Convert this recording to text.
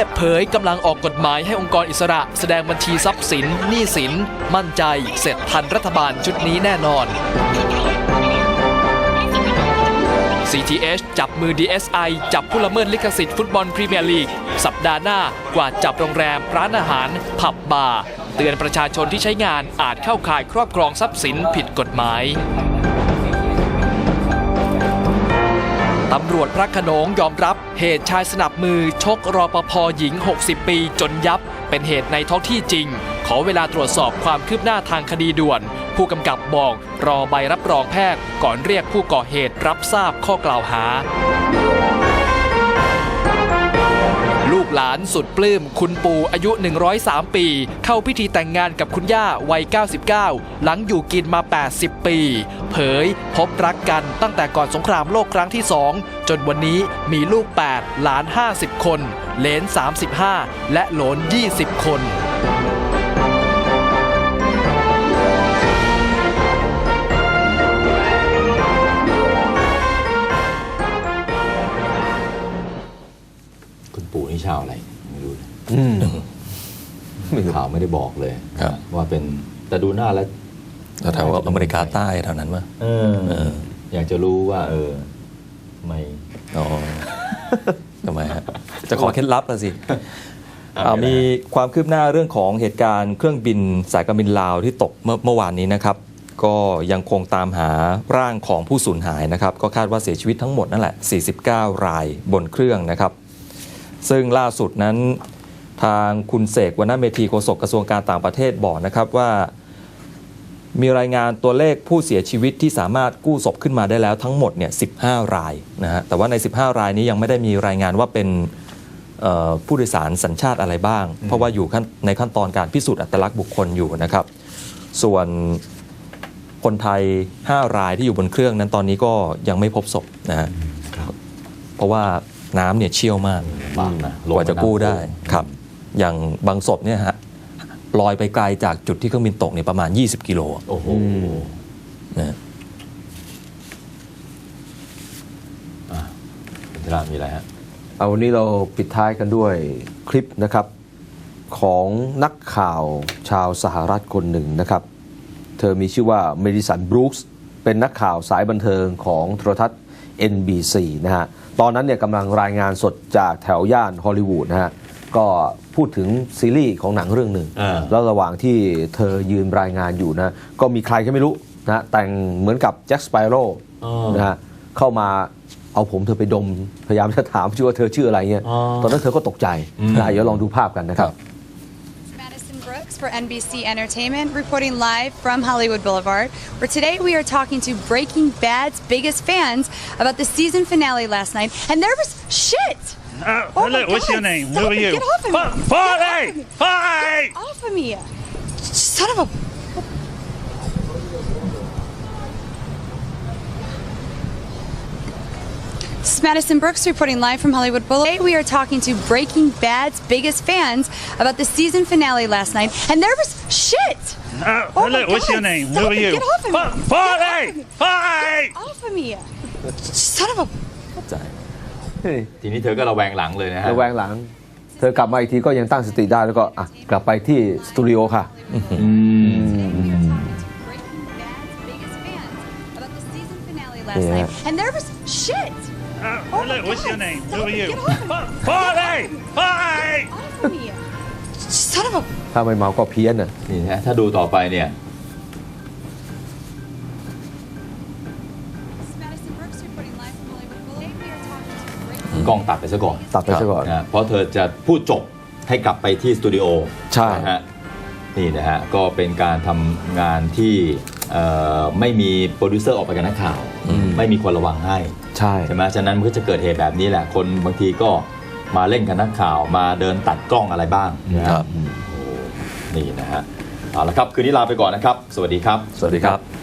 พงเทพเผยกำลังออกกฎหมายให้องค์กรอิสระ แสดงบัญชีทรัพย์สินหนี้สิน มั่นใจ เสร็จทันรัฐบาลชุดนี้แน่นอน CTH จับมือ DSI จับผู้ละเมิดลิขสิทธิ์ฟุตบอลพรีเมียร์ลีก สัปดาห์หน้ากว่าจับโรงแรม ร้านอาหาร ผับบาร์เตือนประชาชนที่ใช้งานอาจเข้าข่ายครอบครองทรัพย์สินผิดกฎหมายำรวจพระขนงยอมรับ เหตุชายสนับมือชกรอปภหญิง 60 ปีจนยับ เป็นเหตุในท้องที่จริง ขอเวลาตรวจสอบความคืบหน้าทางคดีด่วน ผู้กำกับบอกรอใบรับรองแพทย์ก่อนเรียกผู้ก่อเหตุรับทราบข้อกล่าวหา ลูกหลานสุดปลื้มคุณปู่อายุ 103 ปี เข้าพิธีแต่งงานกับคุณย่าวัย 99 หลังอยู่กินมา 80 ปี เผยพบรักกันตั้งแต่ก่อนสงครามโลกครั้งที่ 2 จนวันนี้มีลูก 8 หลาน 50 คน เลน 35 และหลน 20 คน ปู่นี่ชาวอะไรไม่รู้นะอืมไม่รู้ข่าวไม่ได้บอกเลยครับ ว่าเป็นแต่ดูหน้าแล้ว แถวๆอเมริกาใต้แถวนั้นมั้ยเออ เออ อยากจะรู้ว่า เออทำไมอ๋อทำไมฮะจะขอเคล็ดลับละสิอ่ามีความคืบหน้าเรื่องของเหตุการณ์เครื่องบินสายการบินลาวที่ตกเมื่อเมื่อวานนี้นะครับ ก็ยังคงตามหาร่างของผู้สูญหายนะครับ ก็คาดว่าเสียชีวิตทั้งหมดนั่นแหละ 49 รายบนเครื่องนะครับ ซึ่งล่าสุดนั้นทางคุณเสกวรรณเมธีโฆษกกระทรวงการต่างประเทศบอกนะครับว่า มีรายงานตัวเลขผู้เสียชีวิตที่สามารถกู้ศพขึ้นมาได้แล้วทั้งหมดเนี่ย15 รายนะฮะแต่ว่าใน 15 รายนี้ยังไม่ได้มีรายงานว่าเป็นเอ่อผู้โดยสารสัญชาติอะไรบ้าง เพราะว่าอยู่ขั้นในขั้นตอนการพิสูจน์อัตลักษณ์บุคคลอยู่นะครับ ส่วนคนไทย 5 รายที่อยู่บนเครื่องนั้นตอนนี้ก็ยังไม่พบศพนะฮะครับเพราะว่า น้ำเนี่ยเชี่ยวมากบางนะกว่าจะกู้ได้ครับ อย่างบางศพเนี่ยฮะลอยไปไกลจากจุดที่เครื่องบินตกเนี่ยประมาณ 20 กิโลโอ้โหนะฮะอะคุณธรามีอะไรฮะเอาวันนี้เราปิดท้ายกันด้วยคลิปนะครับของนักข่าวชาวสหรัฐคนหนึ่งนะครับ เธอมีชื่อว่าเมดิสันบรูคส์เป็นนักข่าวสายบันเทิงของโทรทัศน์ NBC นะฮะ ตอนนั้นเนี่ยกำลังรายงานสดจากแถวย่านฮอลลีวูดนะฮะ ก็พูดถึงซีรีส์ของหนังเรื่องหนึ่งอ่าแล้วระหว่างที่เธอยืนรายงานอยู่นะ ก็มีใครก็ไม่รู้นะแต่งเหมือนกับแจ็คสเปโร่อ๋อนะฮะ เข้ามาเอาผมเธอไปดม พยายามจะถามชื่อว่าเธอชื่ออะไรเงี้ยอ๋อตอนนั้นเธอก็ตกใจนะเดี๋ยวลองดูภาพกันนะครับ Brooks for NBC Entertainment, reporting live from Hollywood Boulevard, where today we are talking to Breaking Bad's biggest fans about the season finale last night, and there was shit. Uh, Oh hello, what's your name? Who are you? get off of me. Party! off of me. Party! Get off of me, son of a. is Madison Brooks reporting live from Hollywood Boulevard. Today we are talking to Breaking Bad's biggest fans about the season finale last night, and there was shit. Uh, Oh my hello, what's your God, name? stop Who are it, you? get off of me. Pa- Get Party! off of me. Party! Get off of me, son of a. ใจ ทีนี้เธอก็ระแวงหลังเลยนะฮะ ระแวงหลัง เธอกลับมาอีกทีก็ยังตั้งสติได้แล้วก็อ่ะกลับไปที่สตูดิโอค่ะ Breaking Bad's biggest fans about the season finale last Yeah. night, and there was shit. Uh, Oh hello, my what's God, your name? stop Who are it, you? get off of me. Pa- Party! Party! Off of me, son of a. ถ้าไม่เมาก็เพี้ยนอะนี่นะฮะถ้าดูต่อไปเนี่ย This is Madison Brooks reporting live from Hollywood Boulevard. Today we are talking to Breaking กล้องตัดไปซะก่อนตัดไปซะก่อน นะเพราะเธอจะพูดจบให้กลับไปที่สตูดิโอใช่ นะฮะนี่นะฮะ ก็เป็นการทำงานที่เอ่อ ไม่มีโปรดิวเซอร์ออกไปกับนักข่าว ไม่มีคนระวังให้ใช่ใช่ไหมฉะนั้นมันก็จะเกิดเหตุแบบนี้แหละ คนบางทีก็มาเล่นกับนักข่าวมาเดินตัดกล้องอะไรบ้างนะคครัรับบโอ้นี่นะฮะเอาละครับ คืนนี้ลาไปก่อนนะครับ สวัสดีครับ สวัสดีครับ